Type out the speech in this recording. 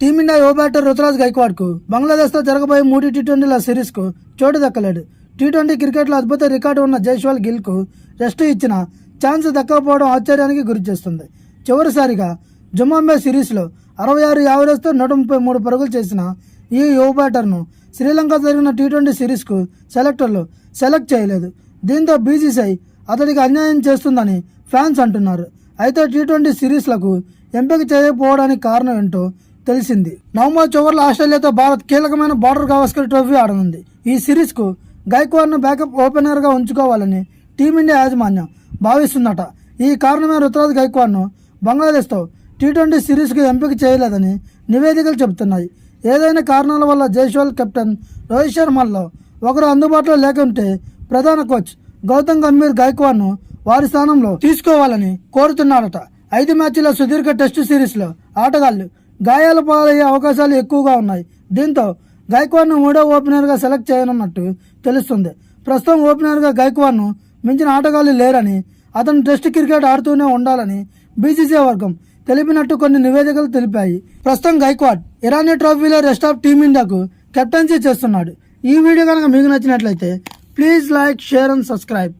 Team India యువ batter Ruturaj గైక్వాడ్కు బంగ్లాదేశ్తో జరగబోయే మూడు టీ ట్వంటీల సిరీస్కు చోటు దక్కలేడు. టీ ట్వంటీ క్రికెట్లో అద్భుత రికార్డు ఉన్న జైస్వాల్ గిల్కు రెస్ట్ ఇచ్చిన ఛాన్స్ దక్కకపోవడం ఆశ్చర్యానికి గురి చేస్తుంది చివరిసారిగా జుమాంబే సిరీస్లో అరవై ఆరు యావరేజ్తో నూట ముప్పై మూడు పరుగులు చేసిన ఈ యువ బ్యాటర్ను శ్రీలంక జరిగిన టీ ట్వంటీ సిరీస్కు సెలెక్టర్లు సెలెక్ట్ చేయలేదు. దీంతో బీసీసీఐ అతడికి అన్యాయం చేస్తుందని ఫ్యాన్స్ అంటున్నారు. అయితే టీ ట్వంటీ సిరీస్లకు ఎంపిక చేయకపోవడానికి కారణం ఏంటో తెలిసింది. నవంబర్ చివరిలో ఆస్ట్రేలియాతో భారత్ కీలకమైన బార్డర్ గవాస్కర్ ట్రోఫీ ఆడనుంది. ఈ సిరీస్కు గైక్వాడ్ను బ్యాకప్ ఓపెనర్గా ఉంచుకోవాలని టీమిండియా యాజమాన్యం భావిస్తుందట. ఈ కారణమే రుతురాజ్ గైక్వాడ్ను బంగ్లాదేశ్తో టీ ట్వంటీ సిరీస్కు ఎంపిక చేయలేదని నివేదికలు చెబుతున్నాయి. ఏదైనా కారణాల వల్ల జైస్వాల్ కెప్టెన్ రోహిత్ శర్మల్లో ఒకరు అందుబాటులో లేకుంటే ప్రధాన కోచ్ గౌతమ్ గంభీర్ గైక్వాడ్ను వారి స్థానంలో తీసుకోవాలని కోరుతున్నాడట. ఐదు మ్యాచ్ల సుదీర్ఘ టెస్టు సిరీస్లో ఆటగాళ్ళు గాయాల పాలయ్యే అవకాశాలు ఎక్కువగా ఉన్నాయి. దీంతో గైక్వాడ్ను మూడో ఓపెనర్గా సెలెక్ట్ చేయనున్నట్టు తెలుస్తుంది. ప్రస్తుతం ఓపెనర్గా గైక్వాడ్ను మించిన ఆటగాళ్ళు లేరని అతను టెస్ట్ క్రికెట్ ఆడుతూనే ఉండాలని బీసీసీ వర్గం తెలిపినట్టు కొన్ని నివేదికలు తెలిపాయి. ప్రస్తుతం గైక్వాడ్ ఇరానీ ట్రోఫీలో రెస్ట్ ఆఫ్ టీమిండియాకు కెప్టెన్సీ చేస్తున్నాడు. ఈ వీడియో కనుక మీకు నచ్చినట్లయితే please like share and subscribe.